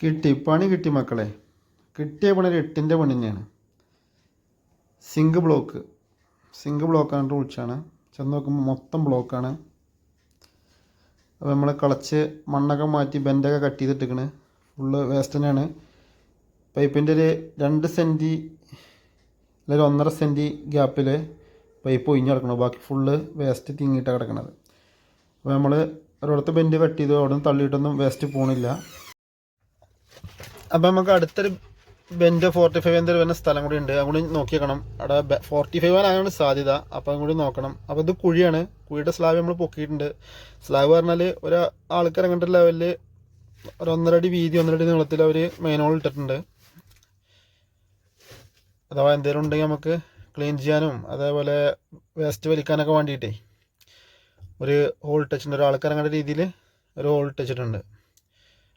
കിട്ടി പണി കിട്ടി മക്കളെ. കിട്ടിയ പണി ഒരു എട്ടിന്റെ പണി തന്നെയാണ്. സിങ്ക് ബ്ലോക്ക് സിങ്ക് ബ്ലോക്കാണ് വിളിച്ചാണ് ചെന്ന് നോക്കുമ്പോൾ മൊത്തം ബ്ലോക്കാണ് അപ്പോൾ നമ്മൾ കളച്ച് മണ്ണൊക്കെ മാറ്റി ബെൻഡൊക്കെ കട്ട് ചെയ്തിട്ടിക്കണ് ഫുള്ള് വേസ്റ്റ് തന്നെയാണ്. പൈപ്പിന്റെ ഒരു രണ്ട് സെന്റി അല്ലെങ്കിൽ ഒന്നര സെന്റി ഗ്യാപ്പിൽ പൈപ്പ് ഒഴിഞ്ഞ് കിടക്കണം. ബാക്കി ഫുള്ള് വേസ്റ്റ് തിങ്ങിയിട്ടാണ് കിടക്കണത്. അപ്പോൾ നമ്മൾ ഒരിടത്ത് ബെൻഡ് കട്ട് ചെയ്തു അവിടെ നിന്ന് തള്ളിയിട്ടൊന്നും വേസ്റ്റ് പോണില്ല. അപ്പോൾ നമുക്ക് അടുത്തൊരു ബെൻഡ് ഫോർട്ടി ഫൈവ് എന്തൊരു വരുന്ന സ്ഥലം കൂടി ഉണ്ട്. അതുകൂടി നോക്കിയേക്കണം. അവിടെ ഫോർട്ടി ഫൈവ് ആകാനാണ് സാധ്യത. അപ്പം അതും കൂടി നോക്കണം. അപ്പോൾ ഇത് കുഴിയാണ്. കുഴിയുടെ സ്ലാബ് നമ്മൾ പൊക്കിയിട്ടുണ്ട്. സ്ലാബ് പറഞ്ഞാൽ ഒരു ആൾക്ക് ഇറങ്ങേണ്ട ലെവലിൽ ഒരു ഒന്നരടി വീതി ഒന്നരടി നീളത്തിൽ അവർ മെയിനോൾ ഇട്ടിട്ടുണ്ട്. അഥവാ എന്തെങ്കിലും ഉണ്ടെങ്കിൽ നമുക്ക് ക്ലീൻ ചെയ്യാനും അതേപോലെ വേസ്റ്റ് വലിക്കാനൊക്കെ വേണ്ടിയിട്ടേ ഒരു ഹോൾ ടച്ചിട്ടുണ്ട് ഒരാൾക്ക് ഇറങ്ങേണ്ട രീതിയിൽ ഒരു ഹോൾ ടച്ചിട്ടുണ്ട്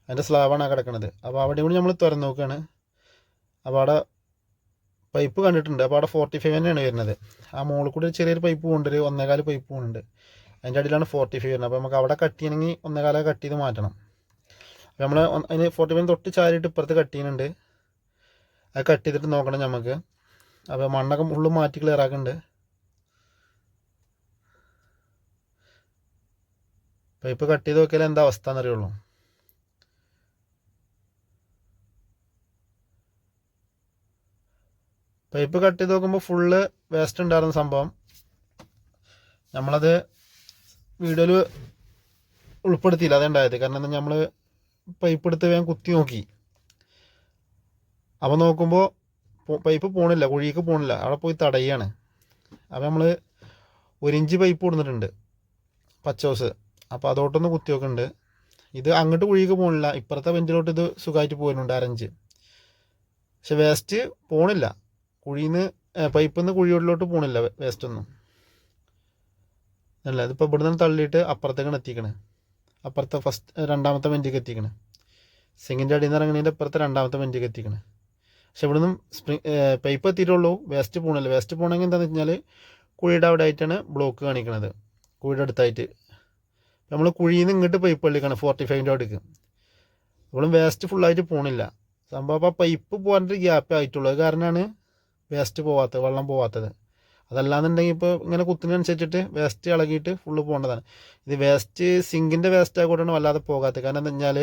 അതിന്റെ സ്ലാബാണ് ആ കിടക്കുന്നത് അപ്പോൾ അവിടെ കൂടി നമ്മൾ തുറന്ന് നോക്കുകയാണ് അപ്പോൾ അവിടെ പൈപ്പ് കണ്ടിട്ടുണ്ട്. അപ്പോൾ അവിടെ ഫോർട്ടി ഫൈവ് തന്നെയാണ് വരുന്നത്. ആ മുകളിൽ കൂടി ചെറിയൊരു പൈപ്പ് പോകുന്നുണ്ട് ഒരു ഒന്നേകാൽ പൈപ്പ് പോകുന്നുണ്ട് അതിന്റെ അടിയിലാണ് ഫോർട്ടി ഫൈവ് വരുന്നത്. അപ്പോൾ നമുക്ക് അവിടെ കട്ട് ചെയ്യണമെങ്കിൽ ഒന്നേകാല കട്ട് ചെയ്ത് മാറ്റണം. അപ്പോൾ നമ്മൾ അതിന് ഫോർട്ടി ഫൈവ് തൊട്ട് ചാരിയിട്ട് ഇപ്പുറത്ത് കട്ട് ചെയ്യുന്നുണ്ട്. അത് കട്ട് ചെയ്തിട്ട് നോക്കണം നമുക്ക്. അപ്പോൾ മണ്ണൊക്കെ ഫുള്ള് മാറ്റി ക്ലിയർ ആക്കുന്നുണ്ട്. പൈപ്പ് കട്ട് ചെയ്ത് നോക്കിയാൽ എന്താ അവസ്ഥ എന്നറിയുള്ളൂ. പൈപ്പ് കട്ട് ചെയ്ത് നോക്കുമ്പോൾ ഫുള്ള് വേസ്റ്റ് ഉണ്ടായിരുന്ന സംഭവം. നമ്മളത് വീഡിയോയിൽ ഉൾപ്പെടുത്തിയില്ല അതുണ്ടായത്. കാരണം നമ്മൾ പൈപ്പ് എടുത്ത് വേഗം കുത്തി നോക്കി. അപ്പോൾ നോക്കുമ്പോൾ പൈപ്പ് പോണില്ല കുഴിക്ക് പോണില്ല. അവിടെ പോയി തടയാണ്. അപ്പോൾ നമ്മൾ ഒരു ഇഞ്ച് പൈപ്പ് കൊടുത്തിട്ടുണ്ട് പച്ചോസ്. അപ്പോൾ അതോട്ടൊന്ന് കുത്തി നോക്കുന്നുണ്ട്. ഇത് അങ്ങോട്ട് കുഴിക്ക് പോണില്ല. ഇപ്പുറത്തെ വെന്റിലോട്ട് ഇത് സുഖമായിട്ട് പോകുന്നുണ്ട് അരഞ്ച് പക്ഷെ വേസ്റ്റ് പോണില്ല. കുഴിന്ന് പൈപ്പിൽ നിന്ന് കുഴിയോട്ടിലോട്ട് പോണില്ല വേസ്റ്റ് ഒന്നും അല്ല ഇതിപ്പോൾ ഇവിടെ നിന്ന് തള്ളിയിട്ട് അപ്പുറത്തേക്കാണ് എത്തിക്കണേ. അപ്പുറത്തെ ഫസ്റ്റ് രണ്ടാമത്തെ വെന്റിക്ക് എത്തിക്കണേ. സിങ്ങിന്റെ അടിയിൽ നിന്ന് ഇറങ്ങണതിന്റെ അപ്പുറത്തെ രണ്ടാമത്തെ വെന്റിക്ക് എത്തിക്കണേ. പക്ഷെ ഇവിടെ നിന്നും സ്പ്രിങ് പൈപ്പ് എത്തിയിട്ടുള്ളൂ വേസ്റ്റ് പോകണില്ല വേസ്റ്റ് പോകണമെങ്കിൽ എന്താണെന്ന് വെച്ച് കഴിഞ്ഞാൽ കുഴിയുടെ അവിടെ ആയിട്ടാണ് ബ്ലോക്ക് കാണിക്കണത്. കുഴിയുടെ അടുത്തായിട്ട്. നമ്മൾ കുഴിയിൽ നിന്ന് ഇങ്ങോട്ട് പൈപ്പ് വെള്ളിക്കാണ് ഫോർട്ടി ഫൈവിന്റെ അടുക്ക് ഇവിടെ വേസ്റ്റ് ഫുള്ളായിട്ട് പോകണില്ല സംഭവം അപ്പോൾ പൈപ്പ് പോകാനൊരു ഗ്യാപ്പ് ആയിട്ടുള്ളൂ. അത് കാരണമാണ് വേസ്റ്റ് പോവാത്തത് വെള്ളം പോവാത്തത്. അതല്ലാന്നുണ്ടെങ്കിൽ ഇപ്പോൾ ഇങ്ങനെ കുത്തിനനുസരിച്ചിട്ട് വേസ്റ്റ് ഇളകിയിട്ട് ഫുള്ള് പോകേണ്ടതാണ്. ഇത് വേസ്റ്റ് സിങ്കിന്റെ വേസ്റ്റ് ആയിക്കോട്ടാണ് വല്ലാതെ പോകാത്തത്. കാരണം എന്താ വെച്ചാൽ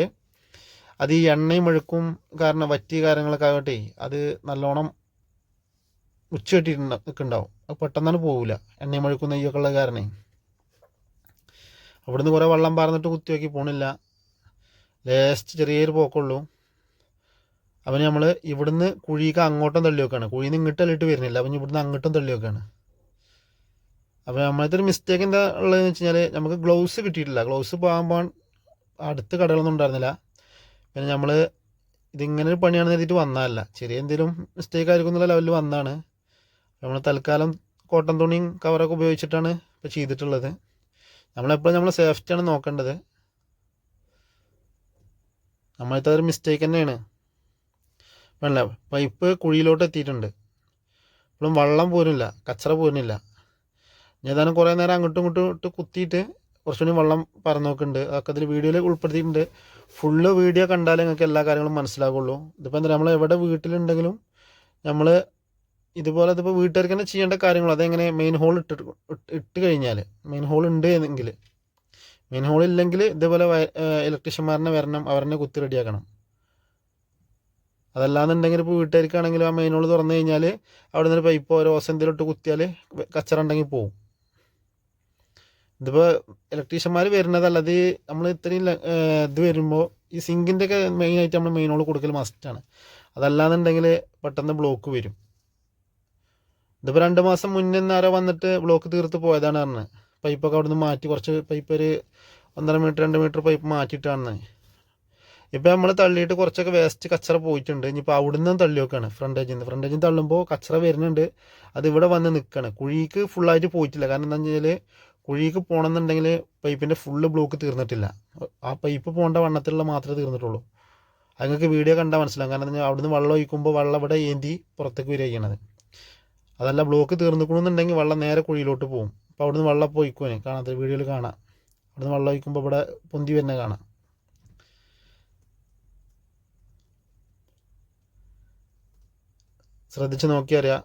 അത് ഈ എണ്ണയും മെഴുക്കും കാരണം വറ്റി കാര്യങ്ങളൊക്കെ ആകട്ടെ അത് നല്ലോണം ഉച്ച കെട്ടിയിട്ടുണ്ട് ഉണ്ടാവും അത് പെട്ടെന്നാണ് പോവില്ല എണ്ണയും മെഴുക്കും നെയ്യൊക്കെ ഉള്ള കാരണേ. അവിടുന്ന് കുറേ വെള്ളം പാർന്നിട്ട് കുത്തി നോക്കി പോണില്ല. ലേസ്റ്റ് ചെറിയൊരു പോക്കുള്ളൂ. അവന് നമ്മൾ ഇവിടുന്ന് കുഴിക്ക് അങ്ങോട്ടും തള്ളി വെക്കുകയാണ് കുഴിയിൽ നിന്ന് ഇങ്ങോട്ട് തള്ളിയിട്ട് വരുന്നില്ല. അപ്പം ഇവിടുന്ന് അങ്ങോട്ടും തള്ളി വെക്കുകയാണ് അപ്പോൾ നമ്മളത്തെ ഒരു മിസ്റ്റേക്ക് എന്താ ഉള്ളതെന്ന് വെച്ച് കഴിഞ്ഞാൽ നമുക്ക് ഗ്ലൗസ് കിട്ടിയിട്ടില്ല. ഗ്ലൗസ് പോകുമ്പോൾ അടുത്ത് കടകളൊന്നും ഉണ്ടായിരുന്നില്ല. പിന്നെ നമ്മൾ ഇതിങ്ങനെ ഒരു പണിയാണെന്ന് കരുതിയിട്ട് വന്നതല്ല. ചെറിയ എന്തെങ്കിലും മിസ്റ്റേക്ക് ആയിരിക്കും എന്നുള്ള ലെവലിൽ വന്നതാണ്. നമ്മൾ തൽക്കാലം കോട്ടൺ തുണിയും കവറൊക്കെ ഉപയോഗിച്ചിട്ടാണ് ഇപ്പോൾ ചെയ്തിട്ടുള്ളത്. നമ്മളെപ്പോഴും നമ്മൾ സേഫ്റ്റിയാണ് നോക്കേണ്ടത്. നമ്മളത്തെ ഒരു മിസ്റ്റേക്ക് തന്നെയാണ്. വേണ്ട. പൈപ്പ് കുഴിയിലോട്ട് എത്തിയിട്ടുണ്ട്. ഇപ്പോഴും വെള്ളം പോരുന്നില്ല. കച്ചറ പോരുന്നില്ല. ഏതാനും കുറേ നേരം അങ്ങോട്ടും ഇങ്ങോട്ടും ഇട്ട് കുത്തിയിട്ട് കുറച്ചുകൂടി വെള്ളം നോക്കുന്നുണ്ട് അതൊക്കെ അതിൽ വീഡിയോയിൽ ഉൾപ്പെടുത്തിയിട്ടുണ്ട്. ഫുള്ള് വീഡിയോ കണ്ടാലേ നിങ്ങൾക്ക് എല്ലാ കാര്യങ്ങളും മനസ്സിലാകുള്ളൂ ഇതിപ്പോൾ എന്താ നമ്മൾ എവിടെ വീട്ടിലുണ്ടെങ്കിലും നമ്മൾ ഇതുപോലെ ഇതിപ്പോൾ വീട്ടുകാർക്ക് തന്നെ ചെയ്യേണ്ട കാര്യങ്ങൾ അതെങ്ങനെ മെയിൻ ഹോൾ ഇട്ടിട്ട് ഇട്ട് കഴിഞ്ഞാൽ മെയിൻ ഹോൾ ഉണ്ട് എന്നെങ്കിൽ മെയിൻ ഹോൾ ഇല്ലെങ്കിൽ ഇതേപോലെ ഇലക്ട്രീഷ്യന്മാരനെ വരണം. അവരെന്നെ കുത്തി റെഡിയാക്കണം അതല്ലാന്നുണ്ടെങ്കിൽ ഇപ്പോൾ വീട്ടുകാർക്കാണെങ്കിലും ആ മെയിനോൾ തുറന്നു കഴിഞ്ഞാൽ അവിടെ നിന്ന് പൈപ്പ് ഓരോ ഓസ് എന്തെങ്കിലും ഇട്ട് കുത്തിയാൽ കച്ചറ ഉണ്ടെങ്കിൽ പോവും. ഇതിപ്പോൾ ഇലക്ട്രീഷ്യന്മാർ വരുന്നതല്ല അത് നമ്മൾ ഇത്രയും ഇത് വരുമ്പോൾ ഈ സിങ്കിന്റെ ഒക്കെ മെയിനായിട്ട് നമ്മൾ മെയിനോൾ കൊടുക്കൽ മസ്റ്റാണ് അതല്ലാന്നുണ്ടെങ്കിൽ പെട്ടെന്ന് ബ്ലോക്ക് വരും. ഇതിപ്പോൾ രണ്ട് മാസം മുന്നേ നേരെ വന്നിട്ട് ബ്ലോക്ക് തീർത്ത് പോയതാണ് പറഞ്ഞത് പൈപ്പൊക്കെ അവിടെ നിന്ന് മാറ്റി കുറച്ച് പൈപ്പ് ഒരു ഒന്നര മീറ്റർ രണ്ട് മീറ്റർ പൈപ്പ് മാറ്റിയിട്ടാണ് ഇപ്പം നമ്മൾ തള്ളിയിട്ട് കുറച്ചൊക്കെ വേസ്റ്റ് കച്ചറ പോയിട്ടുണ്ട്. ഇനിയിപ്പോൾ അവിടെ നിന്നും തള്ളി വെക്കാണ്. ഫ്രണ്ടേജിൽ നിന്ന് ഫ്രണ്ടേജിൽ നിന്ന് തള്ളുമ്പോൾ കച്ചറ വരുന്നുണ്ട്. അത് ഇവിടെ വന്ന് നിൽക്കുകയാണ് കുഴിക്ക് ഫുള്ളായിട്ട് പോയിട്ടില്ല. കാരണം എന്താ വെച്ചാൽ കുഴിക്ക് പോകണമെന്നുണ്ടെങ്കിൽ പൈപ്പിന്റെ ഫുള്ള് ബ്ലോക്ക് തീർന്നിട്ടില്ല. ആ പൈപ്പ് പോകേണ്ട വണ്ണത്തിലുള്ള മാത്രമേ തീർന്നിട്ടുള്ളൂ. നിങ്ങൾക്ക് വീഡിയോ കണ്ടാൽ മനസ്സിലാകും കാരണം എന്താ അവിടുന്ന് വെള്ളം ഒഴിക്കുമ്പോൾ വെള്ളം ഇവിടെ ഏന്തി പുറത്തേക്ക് വരിക അതല്ല ബ്ലോക്ക് തീർന്നിക്കണമെന്നുണ്ടെങ്കിൽ വെള്ളം നേരെ കുഴിയിലോട്ട് പോകും. അപ്പോൾ അവിടുന്ന് വെള്ളം പോയിക്കുവനെ കാണാത്ത വീഡിയോയിൽ കാണാം. അവിടുന്ന് വെള്ളം ഒഴിക്കുമ്പോൾ ഇവിടെ പൊന്തി വരുന്നത് കാണാം. ശ്രദ്ധിച്ച് നോക്കി അറിയാം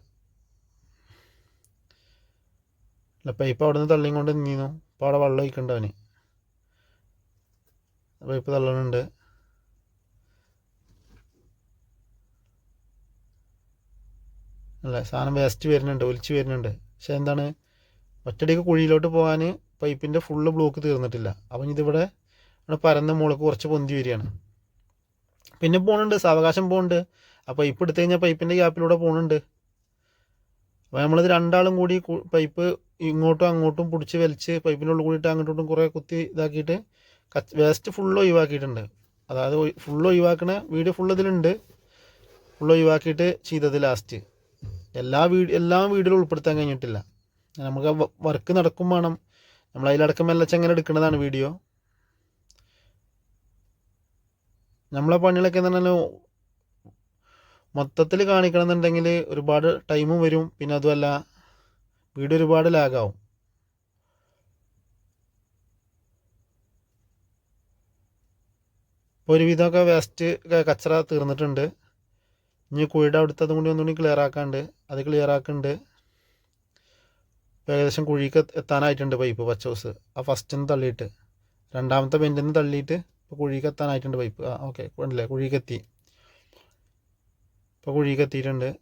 അല്ല പൈപ്പ് അവിടെ നിന്ന് തള്ളിയും കൊണ്ട് നിന്നു. അപ്പോൾ അവിടെ വെള്ളം ഒഴിക്കണ്ട അവന്. പൈപ്പ് തള്ളണുണ്ട്. അല്ല സാധനം വേസ്റ്റ് വരുന്നുണ്ട് ഒലിച്ച് വരുന്നുണ്ട്. പക്ഷെ എന്താണ് ഒറ്റടിക്ക് കുഴിയിലോട്ട് പോകാൻ പൈപ്പിന്റെ ഫുള്ള് ബ്ലോക്ക് തീർന്നിട്ടില്ല. അപ്പം ഇതിവിടെ പരന്ന മുളക്ക് കുറച്ച് പൊന്തി വരികയാണ്. പിന്നെ പോകുന്നുണ്ട് സാവകാശം പോകുന്നുണ്ട് ആ പൈപ്പ് എടുത്തു കഴിഞ്ഞാൽ പൈപ്പിന്റെ ഗ്യാപ്പിലൂടെ പോകുന്നുണ്ട് അപ്പോൾ നമ്മളിത് രണ്ടാളും കൂടി പൈപ്പ് ഇങ്ങോട്ടും അങ്ങോട്ടും പിടിച്ച് വലിച്ച് പൈപ്പിന്റെ ഉള്ളിൽ കൂടിയിട്ട് അങ്ങോട്ടും കുറേ കുത്തി ഇതാക്കിയിട്ട് കച്ച് വേസ്റ്റ് ഫുള്ള് ഒഴിവാക്കിയിട്ടുണ്ട്. അതായത് ഫുൾ ഒഴിവാക്കണ വീഡിയോ ഫുൾ ഇതിലുണ്ട്. ഫുൾ ഒഴിവാക്കിയിട്ട് ചെയ്തത് ലാസ്റ്റ് എല്ലാ വീട് എല്ലാ വീഡിയോയിലും ഉൾപ്പെടുത്താൻ കഴിഞ്ഞിട്ടില്ല. നമുക്ക് വർക്ക് നടക്കും വേണം. നമ്മൾ അതിലടക്കം മെല്ലച്ച് അങ്ങനെ എടുക്കുന്നതാണ് വീഡിയോ നമ്മളെ പണികളൊക്കെ എന്ന് പറഞ്ഞാൽ മൊത്തത്തിൽ കാണിക്കണമെന്നുണ്ടെങ്കിൽ ഒരുപാട് ടൈമും വരും. പിന്നെ അതുമല്ല വീഡിയോ ഒരുപാട് ലാഗാവും. ഇപ്പോൾ ഒരുവിധമൊക്കെ വേസ്റ്റ് കച്ചറ തീർന്നിട്ടുണ്ട്. ഇനി കുഴിയുടെ അവിടുത്തെ അതും കൂടി ഒന്നുകൂടി ക്ലിയർ ആക്കാണ്ട് അത് ക്ലിയർ ആക്കുന്നുണ്ട് ഏകദേശം കുഴിക്ക് എത്താനായിട്ടുണ്ട് പൈപ്പ് പച്ച ഹൗസ് ആ ഫസ്റ്റിൽ നിന്ന് തള്ളിയിട്ട്. രണ്ടാമത്തെ ബെന്റിൽ നിന്ന് തള്ളിയിട്ട് ഇപ്പോൾ കുഴിക്ക് എത്താനായിട്ടുണ്ട് പൈപ്പ് ആ ഓക്കെ ഉണ്ടല്ലേ കുഴിക്ക് എത്തി. ഇപ്പോൾ കുഴി എത്തിയിട്ടുണ്ട്.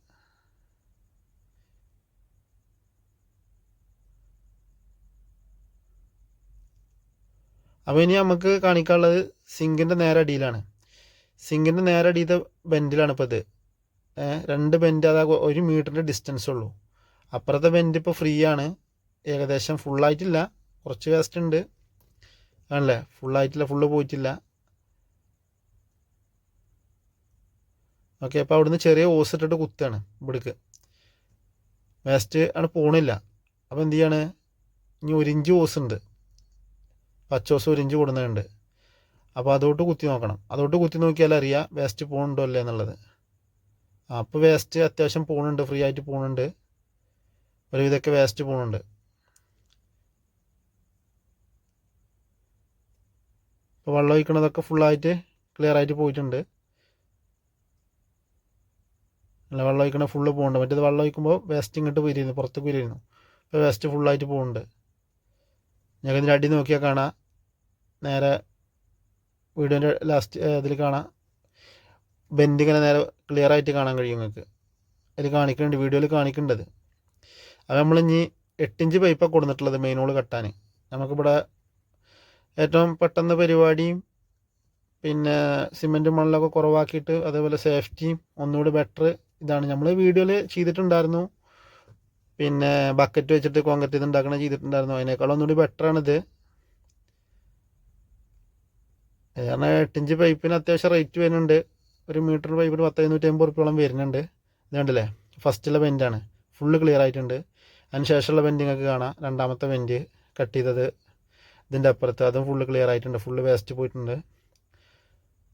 അപ്പോൾ ഇനി നമുക്ക് കാണിക്കാനുള്ളത് സിങ്കിന്റെ നേരെ അടിയിലാണ്. സിങ്കിന്റെ നേരെ അടിയിലത്തെ ബെൻഡിലാണ് ഇപ്പോൾ ഇത്. രണ്ട് ബെൻഡ് അതാ ഒരു മീറ്ററിന്റെ ഡിസ്റ്റൻസ് ഉള്ളൂ. അപ്പുറത്തെ ബെൻഡ് ഇപ്പോൾ ഫ്രീ ആണ്. ഏകദേശം ഫുള്ളായിട്ടില്ല കുറച്ച് വേസ്റ്റ് ഉണ്ട്. ആണല്ലേ? ഫുള്ളായിട്ടില്ല ഫുള്ള് പോയിട്ടില്ല. ഓക്കെ അപ്പോൾ അവിടുന്ന് ചെറിയ ഓസ് ഇട്ടിട്ട് കുത്താണ് ഇവിടേക്ക്. വേസ്റ്റ് ആണ് പോണില്ല. അപ്പോൾ എന്ത് ചെയ്യാണ്? ഇനി ഒരു ഇഞ്ച് ഓസ് ഉണ്ട്. പച്ചോസ് ഒരു ഇഞ്ച് കൊടുക്കുന്നുണ്ട്. അപ്പോൾ അതോട്ട് കുത്തി നോക്കണം. അതോട്ട് കുത്തി നോക്കിയാൽ അറിയാം വേസ്റ്റ് പോകണുണ്ടോ അല്ലേ എന്നുള്ളത്. അപ്പോൾ വേസ്റ്റ് അത്യാവശ്യം പോണുണ്ട് ഫ്രീ ആയിട്ട് പോണുണ്ട്. ഒരുവിധമൊക്കെ വേസ്റ്റ് പോണുണ്ട്. ഇപ്പോൾ വെള്ളം ഒഴിക്കണതൊക്കെ ഫുള്ളായിട്ട് ക്ലിയർ ആയിട്ട് പോയിട്ടുണ്ട്. അല്ല വെള്ളം ഒഴിക്കണ ഫുള്ള് പോകുന്നുണ്ട് മറ്റേത് വെള്ളം ഒഴിക്കുമ്പോൾ വേസ്റ്റ് ഇങ്ങോട്ട് പോയിരുന്നു പുറത്തേക്ക് പോയിരുന്നു ഇപ്പോൾ വേസ്റ്റ് ഫുള്ളായിട്ട് പോകുന്നുണ്ട് ഞങ്ങൾക്ക് ഇതിന്റെ അടി നോക്കിയാൽ കാണാം. നേരെ വീഡിയോന്റെ ലാസ്റ്റ് ഇതിൽ കാണാം. ബെൻഡ് ഇങ്ങനെ നേരെ ക്ലിയർ ആയിട്ട് കാണാൻ കഴിയും നിങ്ങൾക്ക് അതിൽ കാണിക്കുന്നുണ്ട് വീഡിയോയിൽ കാണിക്കേണ്ടത് അത് നമ്മൾ ഇനി എട്ടിഞ്ച് പൈപ്പാണ് കൊടുത്തിട്ടുള്ളത് മെയിൻ ഹോൾ കെട്ടാൻ. നമുക്കിവിടെ ഏറ്റവും പെട്ടെന്ന് പരിപാടിയും പിന്നെ സിമെന്റും മണലൊക്കെ കുറവാക്കിയിട്ട് അതേപോലെ സേഫ്റ്റിയും ഒന്നുകൂടി ബെറ്റർ ഇതാണ്. നമ്മൾ വീഡിയോയിൽ ചെയ്തിട്ടുണ്ടായിരുന്നു. പിന്നെ ബക്കറ്റ് വെച്ചിട്ട് കോൺക്രീറ്റ് ഇത് ഉണ്ടാക്കണ ചെയ്തിട്ടുണ്ടായിരുന്നു. അതിനേക്കാളും ഒന്നുകൂടി ബെറ്ററാണിത് കാരണം എട്ടിഞ്ച് പൈപ്പിന് അത്യാവശ്യം റേറ്റ് വരുന്നുണ്ട്. ഒരു മീറ്റർ പൈപ്പിന് പത്ത് എഴുന്നൂറ്റി അമ്പത് റുപ്യോളം വരുന്നുണ്ട്. ഇത് ഫസ്റ്റിലെ ബെൻഡാണ് ഫുള്ള് ക്ലിയർ ആയിട്ടുണ്ട്. അതിന് ശേഷമുള്ള ബെൻഡ് നിങ്ങൾക്ക് കാണാം. രണ്ടാമത്തെ ബെൻഡ് കട്ട് ചെയ്തത് ഇതിന്റെ അപ്പുറത്ത്. അതും ഫുള്ള് ക്ലിയർ ആയിട്ടുണ്ട്. ഫുള്ള് വേസ്റ്റ് പോയിട്ടുണ്ട്.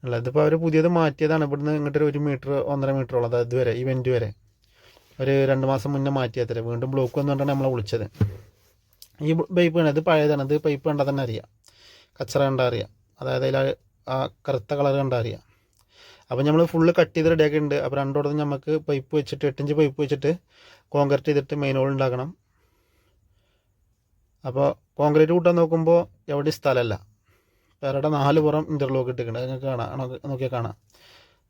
അല്ല ഇതിപ്പോൾ അവർ പുതിയത് മാറ്റിയതാണ്. ഇവിടുന്ന് ഇങ്ങോട്ട് ഒരു മീറ്റർ ഒന്നര മീറ്ററോളം ഇതുവരെ ഈ ബെൻഡ് വരെ. ഒരു രണ്ട് മാസം മുന്നേ മാറ്റിയത്രേ വീണ്ടും ബ്ലോക്ക് വന്നുകൊണ്ടാണ് നമ്മളെ വിളിച്ചത്. ഈ പൈപ്പ് വേണം ഇത് പഴയതാണ്. ഇത് പൈപ്പ് കണ്ടാൽ തന്നെ അറിയാം. കച്ചറ കണ്ടാൽ അറിയാം. അതായത് അതിൽ ആ കറുത്ത കളർ കണ്ടാൽ അറിയാം. അപ്പോൾ നമ്മൾ ഫുള്ള് കട്ട് ചെയ്ത് റെഡിയാക്കിയിട്ടുണ്ട് അപ്പോൾ രണ്ടോടത്തും നമുക്ക് പൈപ്പ് വെച്ചിട്ട് എട്ടിഞ്ച് പൈപ്പ് വെച്ചിട്ട് കോൺക്രീറ്റ് ചെയ്തിട്ട് മെയിൻ ഹോൾ ഉണ്ടാക്കണം. അപ്പോൾ കോൺക്രീറ്റ് കൂട്ടാൻ നോക്കുമ്പോൾ എവിടെ സ്ഥലമല്ല പേരുടെ നാല് പുറം ഇന്റർലോക്ക് ഇട്ടിട്ടുണ്ട് നിങ്ങൾക്ക് കാണാം. നോക്കിയാൽ കാണാം.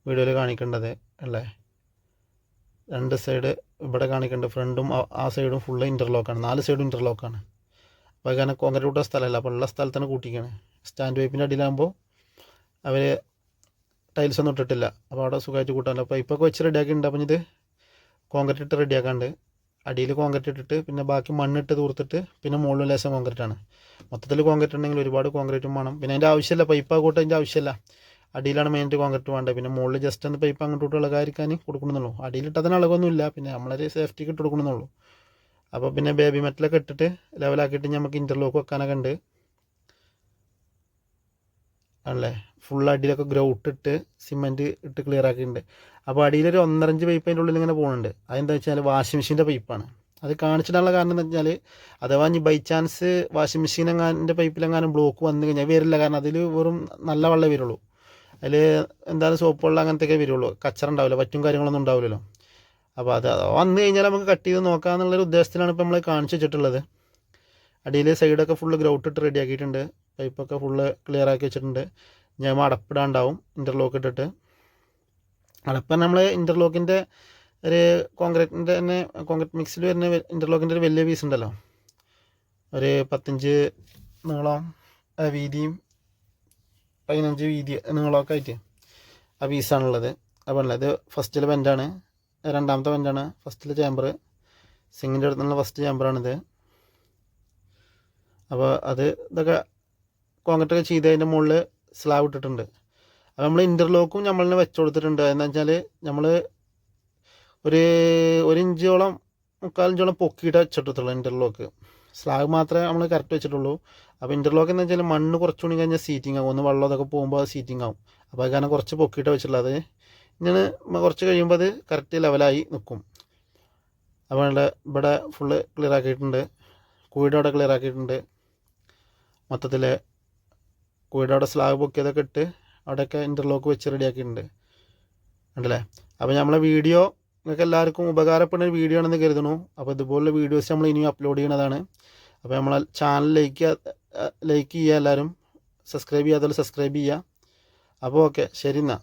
വീഡിയോയിൽ കാണിക്കേണ്ടത് അല്ലേ? രണ്ട് സൈഡ് ഇവിടെ കാണിക്കേണ്ട ഫ്രണ്ടും ആ- സൈഡും ഫുള്ള് ഇന്റർലോക്കാണ് നാല് സൈഡും ഇന്റർലോക്കാണ് അപ്പോൾ കാരണം കോൺക്രീറ്റ് കൂട്ടാൻ സ്ഥലമല്ല. അപ്പോൾ ഉള്ള സ്ഥലത്താണ് കൂട്ടിക്കാണ് സ്റ്റാൻഡ് പൈപ്പിന്റെ അടിയിലാകുമ്പോൾ അവർ ടൈൽസ് ഒന്നും ഇട്ടിട്ടില്ല. അപ്പോൾ അവിടെ സുഖമായിട്ട് കൂട്ടാമല്ലോ അപ്പോൾ ഇപ്പോൾ വെച്ച് റെഡിയാക്കിയിട്ടുണ്ട് അപ്പം ഇത് കോൺക്രീറ്റ് ഇട്ട് റെഡിയാക്കാണ്ട് അടിയിൽ കോൺക്രീറ്റ് ഇട്ടിട്ട് പിന്നെ ബാക്കി മണ്ണിട്ട് തൂർത്തിട്ട് പിന്നെ മുകളിൽ ലേശം കോൺക്രീറ്റ് ആണ്. മൊത്തത്തിൽ കോൺക്രീറ്റ് ഉണ്ടെങ്കിൽ ഒരുപാട് കോൺക്രീറ്റും വേണം. പിന്നെ അതിന്റെ ആവശ്യമില്ല പൈപ്പ് ആകോട്ടെ അതിന്റെ ആവശ്യമില്ല. അടിയിലാണ് മെയിനായിട്ട് കോൺക്രീറ്റ് വേണ്ടത്. പിന്നെ മുകളിൽ ജസ്റ്റ് ഒന്ന് പൈപ്പ് അങ്ങോട്ട് ഇളകാതിരിക്കാൻ കൊടുക്കണമെന്നുള്ളൂ. അടിയിലിട്ടതിന് അളവൊന്നുമില്ല പിന്നെ നമ്മളൊരു സേഫ്റ്റിക്ക് ഇട്ട് കൊടുക്കണമെന്നുള്ളൂ. അപ്പോൾ പിന്നെ ബേബി മെറ്റലൊക്കെ ഇട്ടിട്ട് ലെവലാക്കിയിട്ട് നമുക്ക് ഇന്റർലോക്ക് വെക്കാനൊക്കെ ഉണ്ട്. ആണല്ലേ? ഫുൾ അടിയിലൊക്കെ ഗ്രൗട്ട് ഇട്ട് സിമെന്റ് ഇട്ട് ക്ലിയർ ആക്കിയിട്ടുണ്ട്. അപ്പോൾ അടിയിലൊരു ഒന്നരഞ്ച് പൈപ്പ് അതിന്റെ ഉള്ളിൽ ഇങ്ങനെ പോകുന്നുണ്ട് അതെന്താ വെച്ചാൽ വാഷിംഗ് മെഷീന്റെ പൈപ്പാണ് അത് കാണിച്ചിട്ടുള്ള കാരണം എന്താ വെച്ചാൽ അഥവാ ഇനി ബൈ ചാൻസ് വാഷിംഗ് മെഷീൻ എങ്ങാന്റെ പൈപ്പിലെങ്ങാനും ബ്ലോക്ക് വന്നു കഴിഞ്ഞാൽ വരില്ല. കാരണം അതിൽ വെറും നല്ല വെള്ളമേ വരുള്ളൂ. അതിൽ എന്തായാലും സോപ്പ് വെള്ളം അങ്ങനത്തെയൊക്കെ വരുള്ളൂ. കച്ചറ ഉണ്ടാവില്ല. പറ്റും കാര്യങ്ങളൊന്നും ഉണ്ടാവില്ലല്ലോ. അപ്പോൾ അത് വന്നു കഴിഞ്ഞാൽ നമുക്ക് കട്ട് ചെയ്ത് നോക്കാമെന്നുള്ളൊരു ഉദ്ദേശത്തിലാണ് ഇപ്പോൾ നമ്മൾ കാണിച്ചു വെച്ചിട്ടുള്ളത്. അടിയിൽ സൈഡൊക്കെ ഫുള്ള് ഗ്രൗട്ട് ഇട്ട് റെഡി ആക്കിയിട്ടുണ്ട്. പൈപ്പൊക്കെ ഫുള്ള് ക്ലിയർ ആക്കി വെച്ചിട്ടുണ്ട്. ഞാൻ അടപ്പിടാണ്ടാവും ഇന്റർലോക്ക് ഇട്ടിട്ട്. അടപ്പ് നമ്മൾ ഇന്റർലോക്കിന്റെ ഒരു കോൺക്രീറ്റിന്റെ തന്നെ കോൺക്രീറ്റ് മിക്സിൽ വരുന്ന ഇന്റർലോക്കിന്റെ ഒരു വലിയ പീസ് ഉണ്ടല്ലോ. ഒരു പത്തഞ്ച് നീളം വീതിയും പതിനഞ്ച് വീതി നീളമൊക്കെ ആയിട്ട് ആ പീസാണുള്ളത് അപ്പോൾ ഇത് ഫസ്റ്റിലെ ബെൻഡാണ് രണ്ടാമത്തെ ബെൻഡാണ് ഫസ്റ്റിലെ ചേമ്പർ സിങ്ങിന്റെ അടുത്തുള്ള ഫസ്റ്റ് ചേമ്പറാണിത് അപ്പോൾ അത് ഇതൊക്കെ കോൺക്രീറ്റ് ഒക്കെ ചെയ്ത് അതിന്റെ മുകളിൽ സ്ലാബ് ഇട്ടിട്ടുണ്ട്. അപ്പോൾ നമ്മൾ ഇന്റർലോക്കും നമ്മൾ തന്നെ വെച്ച് കൊടുത്തിട്ടുണ്ട്. എന്താ വെച്ചാൽ നമ്മൾ ഒരു ഒരു ഇഞ്ചോളം മുക്കാൽ ഇഞ്ചോളം പൊക്കിയിട്ട് വെച്ചിട്ടുള്ളൂ ഇന്റർലോക്ക് സ്ലാബ് മാത്രമേ നമ്മൾ കറക്റ്റ് വെച്ചിട്ടുള്ളൂ. അപ്പോൾ ഇന്റർലോക്ക് എന്ന് വെച്ചാൽ മണ്ണ് കുറച്ചുകൂടി കഴിഞ്ഞാൽ സീറ്റിംഗ് ആകും ഒന്ന് വെള്ളം അതൊക്കെ പോകുമ്പോൾ അത് സീറ്റിംഗ് ആകും അപ്പോൾ അത് കാരണം കുറച്ച് പൊക്കിയിട്ട് വെച്ചിട്ടുള്ളത്. ഇങ്ങനെ കുറച്ച് കഴിയുമ്പോൾ അത് കറക്റ്റ് ലെവലായി നിൽക്കും അപ്പോൾ ഇവിടെ ഫുള്ള് ക്ലിയർ ആക്കിയിട്ടുണ്ട്. കൂടെ അവിടെ ക്ലിയർ ആക്കിയിട്ടുണ്ട്. മൊത്തത്തിൽ കുഴിയുടെ അവിടെ സ്ലാബ് പൊക്കിയതൊക്കെ ഇട്ട് അവിടെയൊക്കെ ഇന്റർലോക്ക് വെച്ച് റെഡിയാക്കിയിട്ടുണ്ട് ഉണ്ടല്ലേ അപ്പോൾ നമ്മളെ വീഡിയോ നിങ്ങൾക്ക് എല്ലാവർക്കും ഉപകാരപ്പെടുന്ന ഒരു വീഡിയോ ആണെന്ന് കരുതുന്നു. അപ്പോൾ ഇതുപോലുള്ള വീഡിയോസ് നമ്മൾ ഇനിയും അപ്ലോഡ് ചെയ്യുന്നതാണ്. അപ്പോൾ നമ്മളെ ചാനൽ ലൈക്ക് ലൈക്ക് ചെയ്യുക എല്ലാവരും. സബ്സ്ക്രൈബ് ചെയ്യാത്തവർ സബ്സ്ക്രൈബ് ചെയ്യുക. അപ്പോൾ ഓക്കെ ശരി എന്നാൽ